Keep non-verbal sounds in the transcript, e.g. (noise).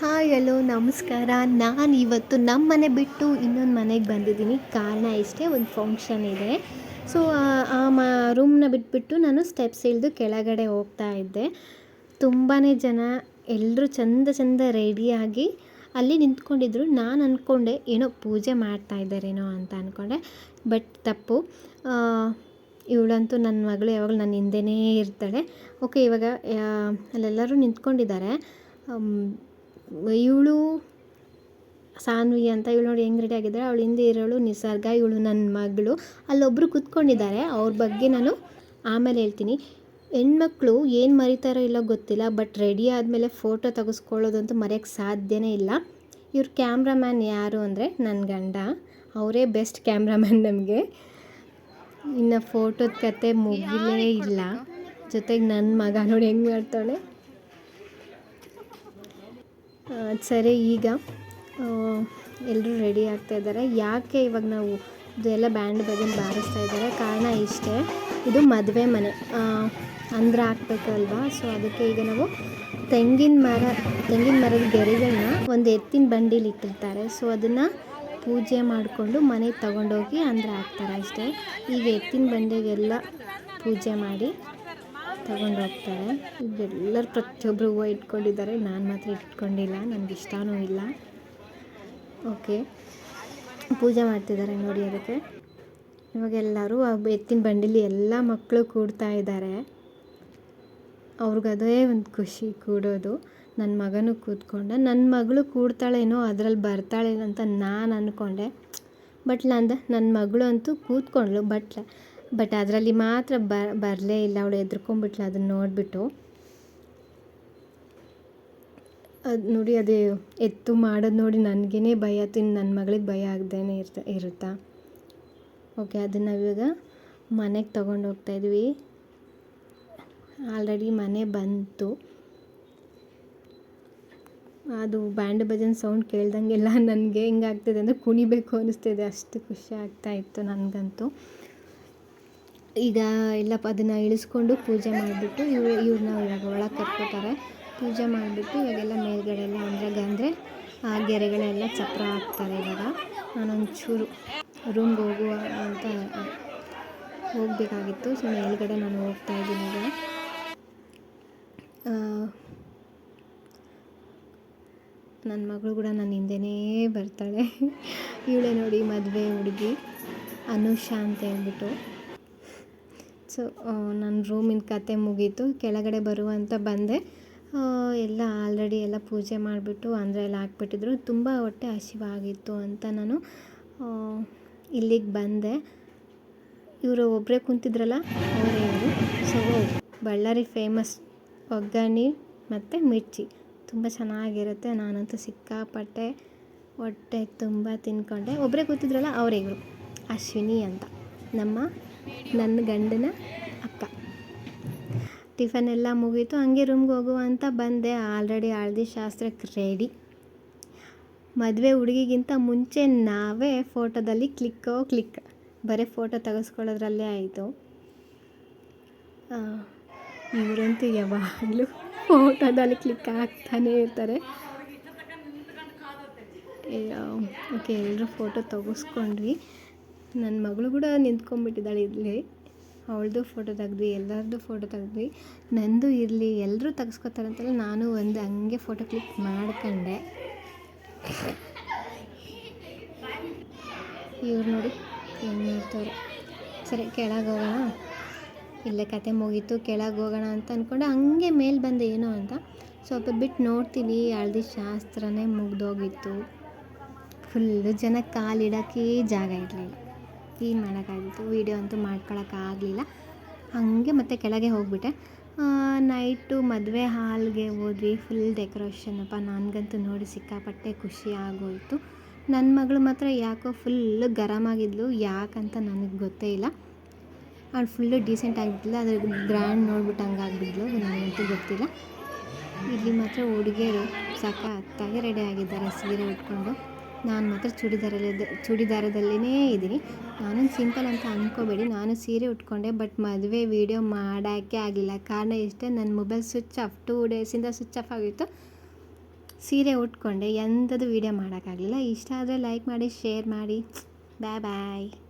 Hi hello ನಮಸ್ಕಾರ. ನಾನು ಇವತ್ತು ನಮ್ಮ ಮನೆ ಬಿಟ್ಟು ಇನ್ನೊಂದು ಮನೆಗೆ ಬಂದಿದ್ದೀನಿ. ಕಾರಣ ಇಷ್ಟೇ, ಒಂದು ಫಂಕ್ಷನ್ ಇದೆ. ಸೊ ಆ ಮ ರೂಮ್ನ ಬಿಟ್ಬಿಟ್ಟು ನಾನು ಸ್ಟೆಪ್ಸ್ ಇಳಿದು ಕೆಳಗಡೆ ಹೋಗ್ತಾ ಇದ್ದೆ. ತುಂಬಾ ಜನ ಎಲ್ಲರೂ ಚಂದ ಚಂದ ರೆಡಿಯಾಗಿ ಅಲ್ಲಿ ನಿಂತ್ಕೊಂಡಿದ್ರು. ನಾನು ಅಂದ್ಕೊಂಡೆ ಏನೋ ಪೂಜೆ ಮಾಡ್ತಾ ಇದ್ದಾರೇನೋ ಅಂತ ಅಂದ್ಕೊಂಡೆ ಬಟ್ ತಪ್ಪು. ಇವಳಂತೂ ನನ್ನ ಮಗಳು ಯಾವಾಗಲೂ ನನ್ನ ಹಿಂದೆನೇ ಇರ್ತಾಳೆ. ಓಕೆ ಇವಾಗ ಅಲ್ಲೆಲ್ಲರೂ ನಿಂತ್ಕೊಂಡಿದ್ದಾರೆ. ಇವಳು ಸಾನ್ವಿ ಅಂತ ಇವಳು ನೋಡಿ ಹೆಂಗೆ ರೆಡಿ ಆಗಿದ್ದಾರೆ ಅವಳು ಹಿಂದೆ ಇರೋಳು ನಿಸರ್ಗ, ಇವಳು ನನ್ನ ಮಗಳು. ಅಲ್ಲೊಬ್ಬರು ಕೂತ್ಕೊಂಡಿದ್ದಾರೆ. ಅವ್ರ ಬಗ್ಗೆ ನಾನು ಆಮೇಲೆ ಹೇಳ್ತೀನಿ. ಹೆಣ್ಮಕ್ಳು ಏನು ಮರಿತಾರೋ ಇಲ್ಲೋ ಗೊತ್ತಿಲ್ಲ ಬಟ್ ರೆಡಿ ಆದಮೇಲೆ ಫೋಟೋ ತೆಗೆಸ್ಕೊಳ್ಳೋದಂತೂ ಮರೆಯೋಕ್ಕೆ ಸಾಧ್ಯನೇ ಇಲ್ಲ. ಇವ್ರ ಕ್ಯಾಮ್ರಾಮ್ಯಾನ್ ಯಾರು ಅಂದರೆ ನನ್ನ ಗಂಡ. ಅವರೇ ಬೆಸ್ಟ್ ಕ್ಯಾಮ್ರಾಮ್ಯಾನ್ ನಮಗೆ. ಇನ್ನು ಫೋಟೋದ ಕತೆ ಮುಗಿಲೇ ಇಲ್ಲ. ಜೊತೆಗೆ ನನ್ನ ಮಗ ನೋಡಿ ಹೆಂಗೆ ಮಾಡ್ತಾಳೆ. ಸರಿ, ಈಗ ಎಲ್ಲರೂ ರೆಡಿ ಆಗ್ತಾ ಇದ್ದಾರೆ. ಯಾಕೆ ಇವಾಗ ನಾವು ಇದೆಲ್ಲ ಬ್ಯಾಂಡ್ ಬಗ್ಗೆ ಬಾರಿಸ್ತಾ ಇದ್ದಾರೆ? ಕಾರಣ ಇಷ್ಟೇ, ಇದು ಮದುವೆ ಮನೆ. ಅಂದ್ರೆ ಹಾಕ್ಬೇಕಲ್ವಾ ಸೊ ಅದಕ್ಕೆ ಈಗ ನಾವು ತೆಂಗಿನ ಮರ, ತೆಂಗಿನ ಮರದ ಗೆರೆಗಳನ್ನ ಒಂದು ಎತ್ತಿನ ಬಂಡೀಲಿ ಇಟ್ಟಿರ್ತಾರೆ. ಸೊ ಅದನ್ನು ಪೂಜೆ ಮಾಡಿಕೊಂಡು ಮನೆಗೆ ತಗೊಂಡೋಗಿ ಅಂದ್ರೆ ಹಾಕ್ತಾರೆ ಅಷ್ಟೇ. ಈಗ ಎತ್ತಿನ ಬಂಡೆಗೆಲ್ಲ ಪೂಜೆ ಮಾಡಿ ತಗೊಂಡು ಹೋಗ್ತಾರೆ. ಎಲ್ಲರೂ ಪ್ರತಿಯೊಬ್ಬರು ಹೂವು ಇಟ್ಕೊಂಡಿದ್ದಾರೆ. ನಾನು ಮಾತ್ರ ಇಟ್ಕೊಂಡಿಲ್ಲ. ನನಗೆ ಇಷ್ಟನೂ ಇಲ್ಲ. ಓಕೆ ಪೂಜೆ ಮಾಡ್ತಿದ್ದಾರೆ ನೋಡಿ ಅದಕ್ಕೆ. ಇವಾಗ ಎಲ್ಲರೂ ಎತ್ತಿನ ಬಂಡಿಲಿ ಎಲ್ಲ ಮಕ್ಕಳು ಕೂಡ್ತಾ ಇದ್ದಾರೆ. ಅವ್ರಿಗದೇ ಒಂದು ಖುಷಿ ಕೂಡೋದು. ನನ್ನ ಮಗನೂ ಕೂತ್ಕೊಂಡೆ. ನನ್ನ ಮಗಳು ಕೂಡ್ತಾಳೇನೋ, ಅದರಲ್ಲಿ ಬರ್ತಾಳೇನೋ ಅಂತ ನಾನು ಅಂದ್ಕೊಂಡೆ ಬಟ್ ಅಂದ ನನ್ನ ಮಗಳು ಅಂತೂ ಕೂತ್ಕೊಂಡ್ಳು. ಬಟ್ ಬಟ್ ಅದರಲ್ಲಿ ಮಾತ್ರ ಬರಲೇ ಇಲ್ಲ. ಅವಳು ಎದ್ರುಕೊಂಡ್ಬಿಟ್ಲು ಅದನ್ನ ನೋಡಿಬಿಟ್ಟು. ಅದು ನೋಡಿ ಅದೇ ಎತ್ತು ಮಾಡೋದು ನೋಡಿ ನನಗೇ ಭಯ, ತಿನ್ ನನ್ನ ಮಗಳಿಗೆ ಭಯ ಆಗದೇನೆ ಇರ್ತ, ಇರುತ್ತಾ? ಓಕೆ ಅದನ್ನು ಇವಾಗ ಮನೆಗೆ ತೊಗೊಂಡು ಹೋಗ್ತಾ ಇದ್ವಿ. ಆಲ್ರೆಡಿ ಮನೆ ಬಂತು. ಅದು ಬ್ಯಾಂಡ್ ಭಜನ್ ಸೌಂಡ್ ಕೇಳ್ದಂಗೆಲ್ಲ ನನಗೆ ಹೆಂಗಾಗ್ತಿದೆ ಅಂದರೆ ಕುಣಿಬೇಕು ಅನ್ನಿಸ್ತಿದೆ ಅಷ್ಟು ಖುಷಿ ಆಗ್ತಾ ಇತ್ತು ನನಗಂತೂ. ಈಗ ಎಲ್ಲ ಅದನ್ನು ಇಳಿಸ್ಕೊಂಡು ಪೂಜೆ ಮಾಡಿಬಿಟ್ಟು ಇವ್ರು ಇವ್ರನ್ನ ಇವಾಗ ಒಳಗೆ ಕರ್ಕೋತಾರೆ. ಪೂಜೆ ಮಾಡಿಬಿಟ್ಟು ಇವಾಗೆಲ್ಲ ಮೇಲ್ಗಡೆ ಎಲ್ಲ ಅಂದ್ರೆ ಅಂದರೆ ಆ ಗೆರೆಗಳೆಲ್ಲ ಚಪ್ರ ಹಾಕ್ತಾರೆ ಇವಾಗ. ನಾನೊಂಚೂರು ರೂಮ್ಗೆ ಹೋಗುವ ಅಂತ, ಹೋಗಬೇಕಾಗಿತ್ತು. ಸೊ ಮೇಲ್ಗಡೆ ನಾನು ಹೋಗ್ತಾ ಇದ್ದೀನಿ ಈಗ. ನನ್ನ ಮಗಳು ಕೂಡ ನನ್ನ ಹಿಂದೆನೇ ಬರ್ತಾಳೆ. (laughs) ಇವಳೆ ನೋಡಿ ಮದುವೆ ಹುಡುಗಿ, ಅನುಷಾ ಅಂತ ಹೇಳ್ಬಿಟ್ಟು. ಸೊ ನನ್ನ ರೂಮಿನ ಕತೆ ಮುಗೀತು. ಕೆಳಗಡೆ ಬರುವಂತ ಬಂದೆ. ಎಲ್ಲ ಆಲ್ರೆಡಿ ಎಲ್ಲ ಪೂಜೆ ಮಾಡಿಬಿಟ್ಟು ಅಂದರೆ ಎಲ್ಲ ಹಾಕ್ಬಿಟ್ಟಿದ್ರು. ತುಂಬ ಹೊಟ್ಟೆ ಹಸಿವಾಗಿತ್ತು ಅಂತ ನಾನು ಇಲ್ಲಿಗೆ ಬಂದೆ. ಇವರು ಒಬ್ಬರೇ ಕುಂತಿದ್ರಲ್ಲ, ಅವರೇ ಇವರು. ಸೊ ಬಳ್ಳಾರಿ ಫೇಮಸ್ ಒಗ್ಗರಣೆ ಮತ್ತು ಮಿರ್ಚಿ. ತುಂಬ ಚೆನ್ನಾಗಿರುತ್ತೆ. ನಾನಂತೂ ಸಿಕ್ಕಾಪಟ್ಟೆ ಹೊಟ್ಟೆ ತುಂಬ ತಿನ್ಕೊಂಡೆ. ಒಬ್ಬರೇ ಕೂತಿದ್ರಲ್ಲ, ಅವರೇ ಇವರು. ಅಶ್ವಿನಿ ಅಂತ. ನಮ್ಮ ನನ್ನ ಗಂಡನ ಅಕ್ಕ. ಟಿಫನ್ ಎಲ್ಲ ಮುಗೀತು, ಹಂಗೆ ರೂಮ್ಗೆ ಹೋಗುವ ಅಂತ ಬಂದೆ. ಆಲ್ರೆಡಿ ಹಳದಿ ಶಾಸ್ತ್ರಕ್ಕೆ ರೆಡಿ ಮದುವೆ ಹುಡುಗಿಗಿಂತ ಮುಂಚೆ ನಾವೇ ಫೋಟೋದಲ್ಲಿ ಕ್ಲಿಕ್ಕೋ ಕ್ಲಿಕ್ ಬರೀ ಫೋಟೋ ತೆಗೆಸ್ಕೊಳ್ಳೋದ್ರಲ್ಲೇ ಆಯಿತು. ಇವರಂತೂ ಯಾವಾಗಲೂ ಫೋಟೋದಲ್ಲಿ ಕ್ಲಿಕ್ ಆಗ್ತಾನೇ ಇರ್ತಾರೆ. ಓಕೆ, ಎಲ್ಲರೂ ಫೋಟೋ ತೆಗೆಸ್ಕೊಂಡ್ವಿ. ನನ್ನ ಮಗಳು ಕೂಡ ನಿಂತ್ಕೊಂಡ್ಬಿಟ್ಟಿದ್ದಾಳೆ ಇಲ್ಲಿ. ಅವಳದು ಫೋಟೋ ತೆಗ್ದ್ವಿ ಎಲ್ಲರದ್ದು ಫೋಟೋ ತೆಗ್ದ್ವಿ. ನಂದು ಇರಲಿ ಎಲ್ಲರೂ ತೆಗೆಸ್ಕೊತಾರೆ ಅಂತಲ್ಲ ನಾನು ಒಂದು ಹಂಗೆ ಫೋಟೋ ಕ್ಲಿಕ್ ಮಾಡ್ಕೊಂಡೆ. ಇವ್ರು ನೋಡಿ ಹೆಂಗೆ ಮಾಡ್ತಾರೆ. ಸರಿ, ಕೆಳಗೆ ಹೋಗೋಣ. ಇಲ್ಲೇ ಕತೆ ಮುಗೀತು, ಕೆಳಗೆ ಹೋಗೋಣ ಅಂತ ಅಂದ್ಕೊಂಡು ಹಂಗೆ ಮೇಲೆ ಬಂದೆ ಏನೋ ಅಂತ ಸ್ವಲ್ಪ ಬಿಟ್ಟು ನೋಡ್ತೀನಿ, ಹಳ್ದಿ ಶಾಸ್ತ್ರನೇ ಮುಗ್ದೋಗಿತ್ತು. ಫುಲ್ಲು ಜನ ಕಾಲಿಡೋಕ್ಕೆ ಜಾಗ ಇರಲಿಲ್ಲ. ಏನು ಮಾಡೋಕ್ಕಾಗಿತ್ತು, ವೀಡಿಯೋ ಅಂತೂ ಮಾಡ್ಕೊಳಕ್ಕಾಗಲಿಲ್ಲ. ಹಾಗೆ ಮತ್ತೆ ಕೆಳಗೆ ಹೋಗಿಬಿಟ್ಟೆ. ನೈಟು ಮದುವೆ ಹಾಲ್ಗೆ ಹೋದ್ವಿ ಫುಲ್ ಡೆಕೋರೇಷನ್ ಅಪ್ಪ. ನನಗಂತೂ ನೋಡಿ ಸಿಕ್ಕಾಪಟ್ಟೆ ಖುಷಿ ಆಗೋಯಿತು. ನನ್ನ ಮಗಳು ಮಾತ್ರ ಯಾಕೋ ಫುಲ್ಲು ಗರಮಾಗಿದ್ಲು, ಯಾಕಂತ ನನಗೆ ಗೊತ್ತೇ ಇಲ್ಲ. ಅವ್ಳು ಫುಲ್ಲು ಡೀಸೆಂಟ್ ಆಗಿಬಿಟ್ಟಿಲ್ಲ ಅದ್ರ ಗ್ರ್ಯಾಂಡ್ ನೋಡ್ಬಿಟ್ಟು ಹಂಗಾಗ್ಬಿದ್ಲು ನನಗಂತೂ ಗೊತ್ತಿಲ್ಲ. ಇಲ್ಲಿ ಮಾತ್ರ ಹುಡುಗಿಯರು ಸಖತ್ತಾಗಿ ರೆಡಿ ಆಗಿದ್ದಾರೆ, ಸೀರೆ ಉಟ್ಕೊಂಡು. ನಾನು ಮಾತ್ರ ಚೂಡಿದಾರಲ್ಲಿದ್ದೆ, ಚೂಡಿದಾರದಲ್ಲಿನೇ ಇದ್ದೀನಿ. ನಾನು ಸಿಂಪಲ್ ಅಂತ ಅಂದ್ಕೋಬೇಡಿ ನಾನು ಸೀರೆ ಉಟ್ಕೊಂಡೆ, ಬಟ್ ಮದುವೆ ವೀಡಿಯೋ ಮಾಡೋಕ್ಕೆ ಆಗಲಿಲ್ಲ ಕಾರಣ ಇಷ್ಟೇ ನನ್ನ ಮೊಬೈಲ್ ಸ್ವಿಚ್ ಆಫ್, ಟೂ ಡೇಸಿಂದ ಸ್ವಿಚ್ ಆಫ್ ಆಗಿತ್ತು. ಸೀರೆ ಉಟ್ಕೊಂಡೆ ಎಂಥದ್ದು ವೀಡಿಯೋ ಮಾಡೋಕ್ಕಾಗಲಿಲ್ಲ. ಇಷ್ಟ ಆದರೆ ಲೈಕ್ ಮಾಡಿ, ಶೇರ್ ಮಾಡಿ. ಬಾಯ್ ಬಾಯ್.